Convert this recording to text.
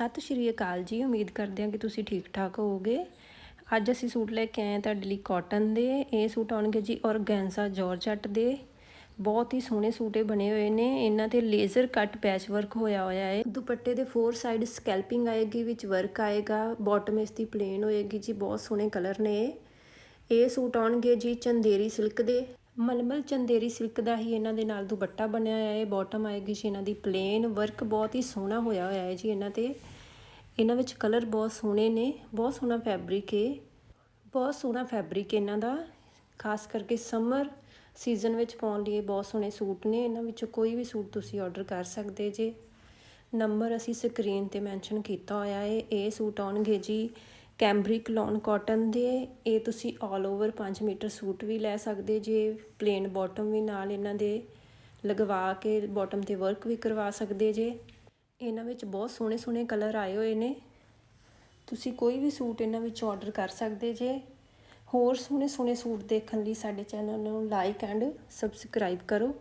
ਸਤਿ ਸ਼੍ਰੀ ਅਕਾਲ ਜੀ। ਉਮੀਦ ਕਰਦੇ ਹਾਂ ਕਿ ਤੁਸੀਂ ਠੀਕ ਠਾਕ ਹੋਵੋਗੇ। ਅੱਜ ਅਸੀਂ ਸੂਟ ਲੈ ਕੇ ਆਏ ਹਾਂ ਤੁਹਾਡੇ ਲਈ ਕਾਟਨ ਦੇ। ਇਹ ਸੂਟ ਆਉਣਗੇ ਜੀ ਔਰਗੈਂਜ਼ਾ ਜਾਰਜਟ ਦੇ। ਬਹੁਤ ਹੀ ਸੋਹਣੇ ਸੂਟੇ ਬਣੇ ਹੋਏ ਨੇ। ਇਹਨਾਂ ਤੇ ਲੇਜ਼ਰ ਕੱਟ ਪੈਚ ਵਰਕ ਹੋਇਆ ਹੋਇਆ ਹੈ। ਦੁਪੱਟੇ ਦੇ ਫੋਰ ਸਾਈਡ ਸਕੈਲਪਿੰਗ ਆਏਗੀ, ਵਿੱਚ ਵਰਕ ਆਏਗਾ। ਬਾਟਮ ਇਸ ਦੀ ਪਲੇਨ ਹੋਏਗੀ ਜੀ। ਬਹੁਤ ਸੋਹਣੇ ਕਲਰ ਨੇ ਇਹ। ਇਹ ਸੂਟ ਆਉਣਗੇ ਜੀ ਚੰਦੇਰੀ ਸਿਲਕ ਦੇ। ਮਲਮਲ ਚੰਦੇਰੀ ਸਿਲਕ ਦਾ ਹੀ ਇਹਨਾਂ ਦੇ ਨਾਲ ਦੁਪੱਟਾ ਬਣਿਆ ਹੋਇਆ ਹੈ। ਬਾਟਮ ਆਏਗੀ ਜੀ ਇਹਨਾਂ ਦੀ ਪਲੇਨ ਵਰਕ ਬਹੁਤ ਹੀ ਸੋਹਣਾ ਹੋਇਆ ਹੋਇਆ ਹੈ ਜੀ ਇਹਨਾਂ ਤੇ। ਇਹਨਾਂ ਵਿੱਚ ਕਲਰ ਬਹੁਤ ਸੋਹਣੇ ਨੇ, ਬਹੁਤ ਸੋਹਣਾ ਫੈਬਰਿਕ ਹੈ ਬਹੁਤ ਸੋਹਣਾ ਫੈਬਰਿਕ ਇਹਨਾਂ ਦਾ, ਖਾਸ ਕਰਕੇ ਸਮਰ ਸੀਜ਼ਨ ਵਿੱਚ ਪਾਉਣ ਲਈ ਬਹੁਤ ਸੋਹਣੇ ਸੂਟ ਨੇ। ਇਹਨਾਂ ਵਿੱਚੋਂ ਕੋਈ ਵੀ ਸੂਟ ਤੁਸੀਂ ਆਰਡਰ ਕਰ ਸਕਦੇ ਜੇ। ਨੰਬਰ ਅਸੀਂ ਸਕਰੀਨ ਤੇ ਮੈਂਸ਼ਨ ਕੀਤਾ ਹੋਇਆ ਹੈ। ਇਹ ਸੂਟ ਆਉਣਗੇ ਜੀ ਕੈਂਬਰਿਕ ਲੌਨ ਕਾਟਨ ਦੇ, ਇਹ ਤੁਸੀਂ ਆਲ ਓਵਰ 5 ਮੀਟਰ ਸੂਟ ਵੀ ਲੈ ਸਕਦੇ ਜੇ ਪਲੇਨ ਬਾਟਮ ਵੀ ਨਾਲ ਇਹਨਾਂ ਦੇ ਲਗਵਾ ਕੇ ਬਾਟਮ ਤੇ ਵਰਕ ਵੀ ਕਰਵਾ ਸਕਦੇ ਜੇ। ਇਹਨਾਂ ਵਿੱਚ ਬਹੁਤ ਸੋਹਣੇ ਸੋਹਣੇ ਕਲਰ ਆਏ ਹੋਏ ਨੇ। ਤੁਸੀਂ ਕੋਈ ਵੀ ਸੂਟ ਇਹਨਾਂ ਵਿੱਚ ਆਰਡਰ ਕਰ ਸਕਦੇ ਜੇ। ਹੋਰ ਸੋਹਣੇ ਸੋਹਣੇ ਸੂਟ ਦੇਖਣ ਲਈ ਸਾਡੇ ਚੈਨਲ ਨੂੰ ਲਾਈਕ ਐਂਡ ਸਬਸਕ੍ਰਾਈਬ ਕਰੋ।